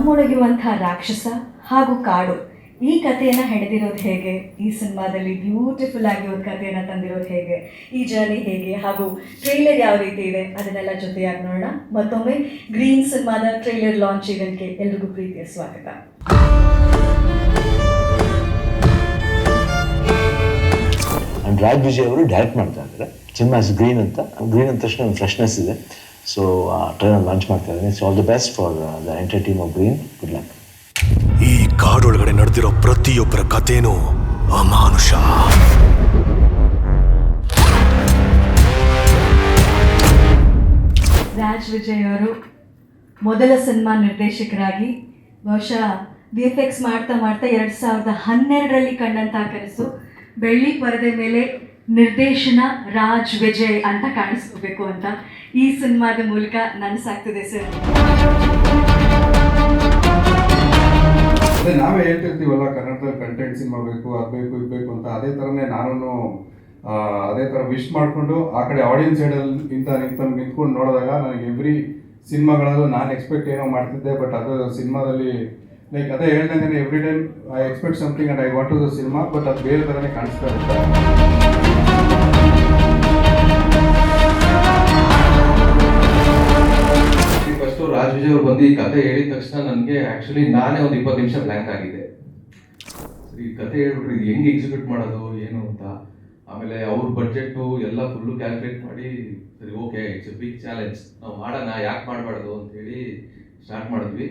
ರಾಕ್ಷಸ ಹಾಗೂ ಕಾಡು, ಈ ಕಥೆಯನ್ನು ಹೆಣೆದಿರೋದು ಹೇಗೆ? ಈ ಸಿನಿಮಾದಲ್ಲಿ ಬ್ಯೂಟಿಫುಲ್ ಆಗಿ ಒಂದು ಕಥೆಯನ್ನು ತಂದಿರೋದು ಹೇಗೆ? ಈ ಜರ್ನಿ ಹೇಗೆ? ಹಾಗೂ ಟ್ರೈಲರ್ ಯಾವ ರೀತಿ ಇದೆ? ಅದನ್ನೆಲ್ಲ ಜೊತೆಯಾಗಿ ನೋಡೋಣ. ಮತ್ತೊಮ್ಮೆ ಗ್ರೀನ್ ಸಿನಿಮಾದ ಟ್ರೈಲರ್ ಲಾಂಚ್ ಇವೆಂಟ್ಗೆ ಎಲ್ರಿಗೂ ಪ್ರೀತಿಯ ಸ್ವಾಗತ. ರಾಜ್ ವಿಜಯ್ ಅವರು ಡೈರೆಕ್ಟ್ ಮಾಡ್ತಾ ಇದ್ದಾರೆ. ಸಿನಿಮಾ ಗ್ರೀನ್ ಅಂತ. ಗ್ರೀನ್ ಅಂದ ತಕ್ಷಣ ಒಂದು ಫ್ರೆಶ್ನೆಸ್ ಇದೆ. ಸೊ ಆ ಟ್ರೈನಲ್ಲಿ ಲಾಂಚ್ ಮಾಡ್ತಾ ಇದ್ದೀನಿ so all the best for the entire team of green good luck ಈ ಕಾಡೊಳಗಡೆ ನಡೆದಿರೋ ಪ್ರತಿಯೊಬ್ಬರ ಕಥೆನೂ ಅಮಾನುಷ. ರಾಜ್ ವಿಜಯ್ ಅವರು ಮೊದಲ ಸಿನಿಮಾ ನಿರ್ದೇಶಕರಾಗಿ ಬಹುಶಃ ವಿ ಎಫ್ ಎಕ್ಸ್ ಮಾಡ್ತಾ ಮಾಡ್ತಾ ಎರಡು ಸಾವಿರದ ಹನ್ನೆರಡರಲ್ಲಿ ಕಂಡಂತಹ ಕನಸು. ಬೆಳ್ಳಿ ಪರದೆ ಮೇಲೆ ನಿರ್ದೇಶನ ರಾಜ್ ವಿಜಯ್ ಅಂತ ಕಾಣಿಸ್ಕೋಬೇಕು ಅಂತ ಈ ಸಿನಿಮಾದ ಮೂಲಕ ನನಸಾಗ್ತದೆ ಸರ್. ಅದೇ ನಾವೇ ಹೇಳ್ತಿರ್ತೀವಲ್ಲ, ಕನ್ನಡದಲ್ಲಿ ಕಂಟೆಂಟ್ ಸಿನಿಮಾ ಬೇಕು, ಅದು ಬೇಕು, ಇದು ಬೇಕು ಅಂತ. ಅದೇ ಥರನೇ ನಾನು ಅದೇ ಥರ ವಿಶ್ ಮಾಡಿಕೊಂಡು ಆ ಕಡೆ ಆಡಿಯನ್ಸ್ ಸೈಡಲ್ಲಿ ಇಂಥ ನಿಂತ ನಿಂತ್ಕೊಂಡು ನೋಡಿದಾಗ ನನಗೆ ಎವ್ರಿ ಸಿನಿಮಾಗಳಲ್ಲೂ ನಾನು ಎಕ್ಸ್ಪೆಕ್ಟ್ ಏನೋ ಮಾಡ್ತಿದ್ದೆ ಬಟ್ ಅದು ಸಿನಿಮಾದಲ್ಲಿ ಲೈಕ್ ಅದೇ ಹೇಳ್ದಂಗೆ every time I expect something and I want to the cinema but ಅದು ಬೇರೆ ಥರನೇ ಕಾಣಿಸ್ತಾ ಇರುತ್ತೆ. ಫಸ್ಟು ರಾಜ್ ವಿಜಯ್ ಅವ್ರು ಬಂದು ಈ ಕತೆ ಹೇಳಿದ ತಕ್ಷಣ ನನಗೆ ಆ್ಯಕ್ಚುಲಿ ನಾನೇ ಒಂದು ಇಪ್ಪತ್ತು ನಿಮಿಷ ಬ್ಲ್ಯಾಂಕ್ ಆಗಿದೆ. ಈ ಕತೆ ಹೇಳ್ಬಿಟ್ರೆ ಇದು ಹೆಂಗೆ ಎಕ್ಸಿಕ್ಯೂಟ್ ಮಾಡೋದು, ಏನು ಅಂತ. ಆಮೇಲೆ ಅವ್ರ ಬಡ್ಜೆಟ್ಟು ಎಲ್ಲ ಫುಲ್ಲು ಕ್ಯಾಲ್ಕುಲೇಟ್ ಮಾಡಿ, ಸರಿ okay it's a big challenge ನಾವು ಮಾಡೋಣ, ಯಾಕೆ ಮಾಡಬಾರ್ದು ಅಂತೇಳಿ ಸ್ಟಾರ್ಟ್ ಮಾಡಿದ್ವಿ.